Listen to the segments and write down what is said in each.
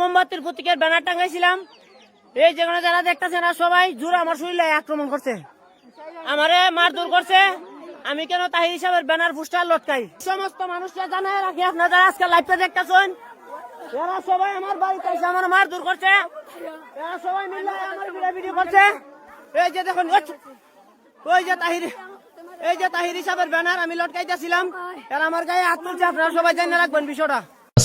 মোমবাতির ব্যানার টাঙ্গাইছিলাম এই যারা সবাই, জোর আমার শরীরে আক্রমণ করছে। আমারে করছে। আমি কেন তাহির হিসাবের ব্যানার পোস্টার লটকাই? সমস্ত মানুষকে জানাই রাখি, আপনারা আজকে লাইভটা দেখতেছেন, এরা সবাই আমার বাড়িতে এসে আমার দূর করছে। এরা সবাই মিলে আমার ভিডিও করছে। এই যে দেখুন ওই যে তাহির এই যে তাহির হিসাবের ব্যানার, আমি লটকাইতেছিলাম। এরা আমার গায়ে হাত তুলছে, আপনারা সবাই জানিয়ে রাখবেন বিষয়টা।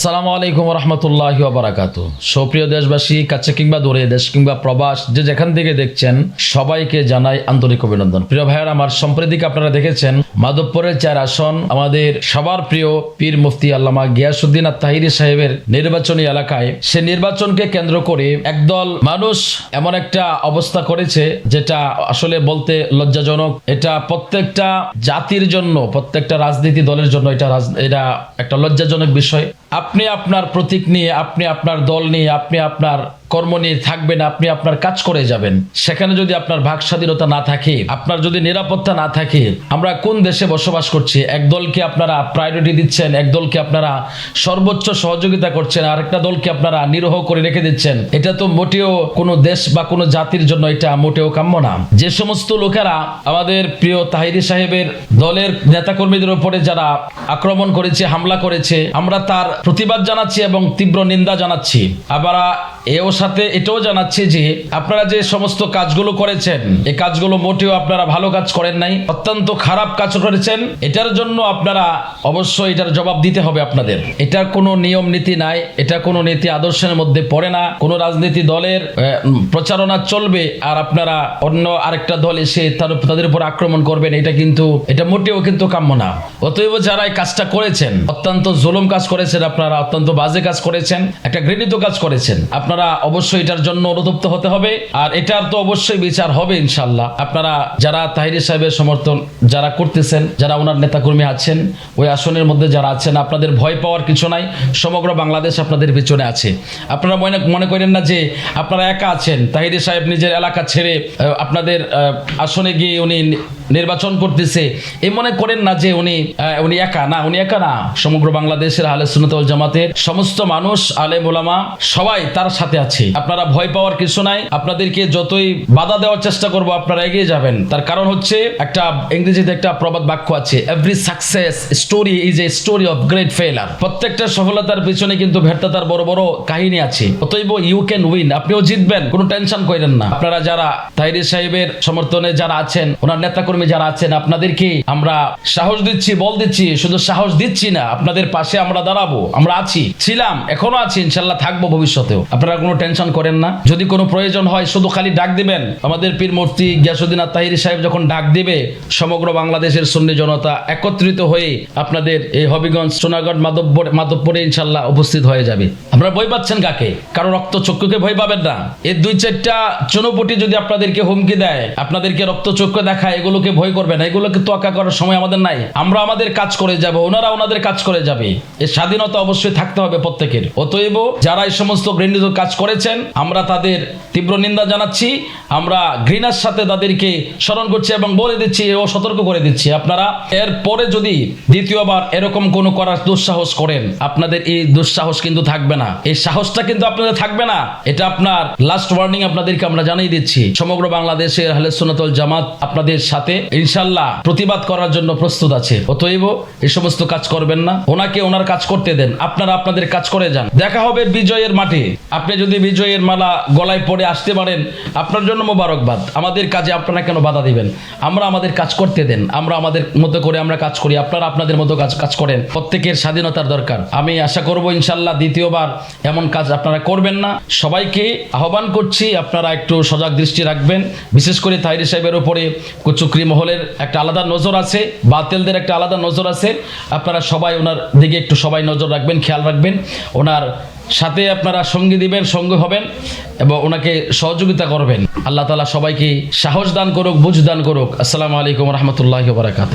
আসসালামু আলাইকুম রহমতুল্লাহ বারাকাতু সুপ্রিয় দেশবাসী, কাছে কিংবা দূরে, দেশ কিংবা প্রবাস, যে যেখান থেকে দেখছেন, সবাইকে জানাই আন্তরিক অভিনন্দন। প্রিয় ভাইয়ার, আমার সম্প্রতিকে আপনারা দেখেছেন, মাধবপুরের চার আসন, আমাদের সবার প্রিয় পীর মুফতি আল্লামা গিয়াসুদ্দিন আর তাহিরি সাহেবের নির্বাচনী এলাকায়। সে নির্বাচনকে কেন্দ্র করে একদল মানুষ এমন একটা অবস্থা করেছে, যেটা আসলে বলতে লজ্জাজনক। এটা প্রত্যেকটা জাতির জন্য, প্রত্যেকটা রাজনীতি দলের জন্য এটা এটা একটা লজ্জাজনক বিষয়। আপনি আপনার প্রতীক নিয়ে আপনি আপনার দল নিয়ে আপনি আপনার কর্ম নিয়ে থাকবেন, আপনি আপনার কাজ করে যাবেন। সেখানে যদি আপনার ভাগ স্বাধীনতা না থাকে, আপনার যদি নিরাপত্তা না থাকে, আমরা কোন দেশে বসবাস করছি? এক দলকে আপনারা প্রায়োরিটি দিচ্ছেন, এক দলকে আপনারা সর্বোচ্চ সহযোগিতা করছেন আর একটা দলকে আপনারা নিরহ করে রেখে দিচ্ছেন। এটা তো মোটেও কোনো দেশ বা কোনো জাতির জন্য এটা মোটেও কাম্য না। যে সমস্ত লোকেরা আমাদের প্রিয় তাহিরি সাহেবের দলের নেতাকর্মীদের উপরে যারা আক্রমণ করেছে, হামলা করেছে, আমরা তার প্রতিবাদ জানাচ্ছি এবং তীব্র নিন্দা জানাচ্ছি। আবার এও সাথে এটাও জানাচ্ছি যে আপনারা যে সমস্ত কাজগুলো করেছেন এই কাজগুলো মোটেও আপনারা ভালো কাজ করেন নাই, অত্যন্ত খারাপ কাজ করেছেন, এটার জন্য আপনারা অবশ্যই এটার জবাব দিতে হবে আপনাদের। এটার কোনো নিয়ম নীতি নাই, এটা কোনো নীতি আদর্শের মধ্যে পড়ে না, কোনো রাজনীতি দলের প্রচারণা চলবে আর আপনারা অন্য আরেকটা দল এসে তার তাদের উপর আক্রমণ করবেন, এটা কিন্তু, এটা মোটেও কিন্তু কাম্য না। অতএব যারা এই কাজটা করেছেন, অত্যন্ত জুলুম কাজ করেছেন, আপনারা অত্যন্ত বাজে কাজ করেছেন, একটা ঘৃণিত কাজ করেছেন, আপনারা অবশ্যই এটার জন্য অনুতপ্ত হতে হবে। আর এটার তো অবশ্যই বিচার হবে ইনশাল্লাহ আপনারা যারা তাহিরি সাহেবের সমর্থন যারা করতেছেন, যারা ওনার নেতাকর্মী আছেন, ওই আসনের মধ্যে যারা আছেন, আপনাদের ভয় পাওয়ার কিছু নাই। সমগ্র বাংলাদেশ আপনাদের পিছনে আছে। আপনারা মনে মনে করেন না যে আপনারা একা আছেন? তাহিরি সাহেব নিজের এলাকা ছেড়ে আপনাদের আসনে গিয়ে উনি নির্বাচন করতেছে। এ মনে করেন না যে উনি উনি একা। না, উনি একা না। সমগ্র বাংলাদেশের আহলে সুন্নাতুল জামাতের সমস্ত মানুষ, আলেম ওলামা সবাই তার সাথে আছে। আপনারা ভয় পাওয়ার কিছু নাই। আপনাদেরকে যতই বাধা দেওয়ার চেষ্টা করব, আপনারা এগিয়ে যাবেন। তার কারণ হচ্ছে, একটা ইংরেজিতে একটা প্রবাদ বাক্য আছে every success story is a story of great failure প্রত্যেকটা সফলতার পিছনে কিন্তু ব্যর্থতার বড় বড় কাহিনী আছে। অতএব ইউ ক্যান উইন আপনিও জিতবেন, কোনো টেনশন করেন না। আপনারা যারা তাহিরি সাহেবের সমর্থনে যারা আছেন, ওনার নেতাকর্মী যারা আছেন, আপনাদেরকে আমরা সাহস দিচ্ছি, বল দিচ্ছি, শুধু সাহস দিচ্ছি না, আপনাদের পাশে আমরা দাঁড়াবো, আমরা আছি, ছিলাম, এখনও আছি, ইনশাল্লাহ থাকব ভবিষ্যতেও। আপনারা কোনো টেনশন করেন না। যদি কোনো প্রয়োজন হয়, শুধু খালি ডাক দিবেন। আমাদের পীর মূর্তি গিয়াসুদ্দিন তাহিরি সাহেব যখন ডাক দিবে, সমগ্র বাংলাদেশের সুন্নি জনতা একত্রিত হয়ে আপনাদের এই হবিগঞ্জ, সোনাগড়, মাধবপুর, মাধবপুরে ইনশাল্লাহ উপস্থিত হয়ে যাবে। আপনারা ভয় পাচ্ছেন কাকে? কারও রক্ত চক্ষুকে ভয় পাবেন না। এই দুই চারটা চুনোপুটি যদি আপনাদেরকে হুমকি দেয়, আপনাদেরকে রক্ত চক্ষু দেখায় এগুলোকে ভয় করবেন না, এগুলোকে তোয়াক্কা করার সময় আমাদের নাই। আমরা আমাদের কাজ করে যাব, ওনারা ওনাদের কাজ করে যাবে। এই স্বাধীনতা অবশ্যই থাকতে হবে প্রত্যেকের। অতএব যারা এই সমস্ত ঘৃণিত কাজ করেছেন, আমরা তাদের তীব্র নিন্দা জানাচ্ছি। আমরা ঘৃণার সাথে তাদেরকে স্মরণ করছি এবং বলে দিচ্ছি ও সতর্ক করে দিচ্ছি। আপনারা এর পরে যদি দ্বিতীয়বার এরকম কোনো করার দুঃসাহস করেন, আপনাদের এই দুঃসাহস কিন্তু থাকবে না। এই সাহসটা কিন্তু আপনাদের থাকবে না। এটা আপনার লাস্ট ওয়ার্নিং আপনাদেরকে আমরা জানিয়ে দিচ্ছি। সমগ্র বাংলাদেশের আহলে সুন্নাতুল জামাত আপনাদের সাথে ইনশাল্লাহ প্রতিবাদ করার জন্য প্রস্তুত আছে। অতএব এই সমস্ত কাজ করবেন না। ওনাকে ওনার কাজ করতে দেন। আপনারা আপনাদের কাজ করে যান। দেখা হবে বিজয়ের মাঠে। আপনি যদি বিজয়ের মালা গলায় পড়ে আসতে পারেন, আপনার জন্য মোবারকবাদ। আমাদের কাজে আপনারা কেন বাধা দিবেন? আমরা আমাদের কাজ করতে দেন। আমরা আমাদের মতো করে আমরা কাজ করি। আপনারা আপনাদের মতো কাজ কাজ করেন। প্রত্যেকের স্বাধীনতার দরকার। আমি আশা করব ইনশাল্লাহ দ্বিতীয়বার এমন কাজ আপনারা করবেন না। সবাইকে আহ্বান করছি, আপনারা একটু সজাগ দৃষ্টি রাখবেন। বিশেষ করে তাহিরি সাহেবের উপরে কুচুকরি মহলের একটা আলাদা নজর আছে, বাতেলদের একটা আলাদা নজর আছে। আপনারা সবাই ওনার দিকে একটু সবাই নজর রাখবেন, খেয়াল রাখবেন। ওনার সাথে আপনারা সঙ্গী দিবেন, সঙ্গী হবেন এবং ওনাকে সহযোগিতা করবেন। আল্লাহ তালা সবাইকে সাহস দান করুক, বুঝ দান করুক। আসসালামু আলাইকুম রহমতুল্লাহ বারাকাত